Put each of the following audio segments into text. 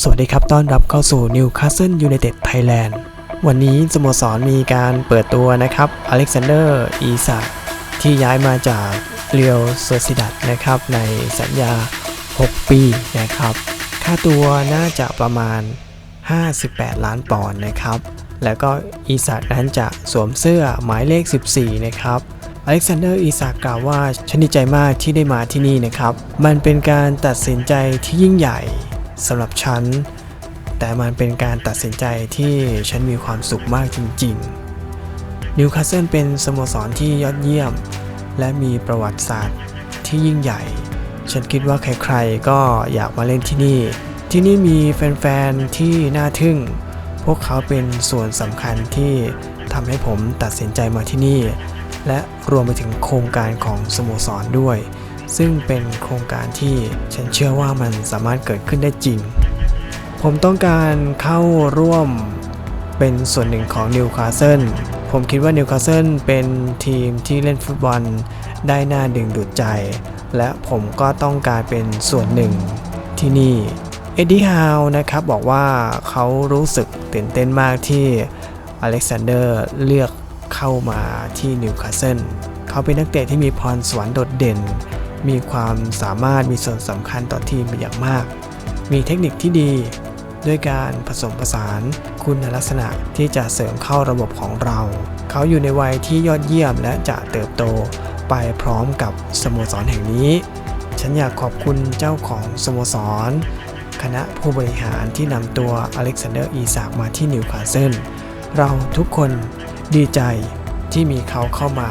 สวัสดีครับ ต้อนรับเข้าสู่ Newcastle United Thailand วันนี้สโมสรมีการเปิดตัวนะครับ อเล็กซานเดอร์อีซากที่ย้ายมาจากเรียวโซซิดัตนะครับ ในสัญญา 6 ปีนะครับ ค่าตัวน่าจะประมาณ 58 ล้านปอนด์นะครับ แล้วก็อีซากนั้นจะสวมเสื้อหมายเลข 14 นะครับ อเล็กซานเดอร์อีซากกล่าวว่าฉันดีใจมากที่ได้มาที่นี่นะครับ มันเป็นการตัดสินใจที่ยิ่งใหญ่สำหรับฉัน แต่มันเป็นการตัดสินใจที่ฉันมีความสุขมากจริงๆ นิวคาสเซิลเป็นสโมสรที่ยอดเยี่ยม และมีประวัติศาสตร์ที่ยิ่งใหญ่ ฉันคิดว่าใครๆก็อยากมาเล่นที่นี่ ที่นี่มีแฟนๆ ที่น่าทึ่ง พวกเขาเป็นส่วนสำคัญที่ทำให้ผมตัดสินใจมาที่นี่ และรวมไปถึงโครงการของสโมสรด้วย ซึ่งเป็นโครงการที่ฉันเชื่อว่ามันสามารถเกิดขึ้นได้จริง ผมต้องการเข้าร่วมเป็นส่วนหนึ่งของนิวคาสเซิลผมคิดว่านิวคาสเซิลเป็นทีมที่เล่นฟุตบอลได้น่าดึงดูดใจ และผมก็ต้องการเป็นส่วนหนึ่งที่นี่ เอ็ดดี้ฮาวนะครับบอกว่าเขารู้สึกตื่นเต้นมากที่อเล็กซานเดอร์เลือก เข้ามาที่นิวคาสเซิลเขาเป็นนักเตะที่มีพรสวรรค์โดดเด่น มีความสามารถมีส่วนสำคัญต่อทีมเป็นอย่างมาก มีเทคนิคที่ดี ด้วยการผสมผสานคุณลักษณะที่จะเสริมเข้าระบบของเรา เขาอยู่ในวัยที่ยอดเยี่ยมและจะเติบโตไปพร้อมกับสโมสรแห่งนี้ ฉันอยากขอบคุณเจ้าของสโมสร คณะผู้บริหารที่นำตัวอเล็กซานเดอร์อีสากมาที่นิวคาสเซิลเราทุกคน ดีใจที่มีเขาเข้ามา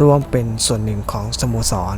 ร่วมเป็นส่วนหนึ่งของสโมสร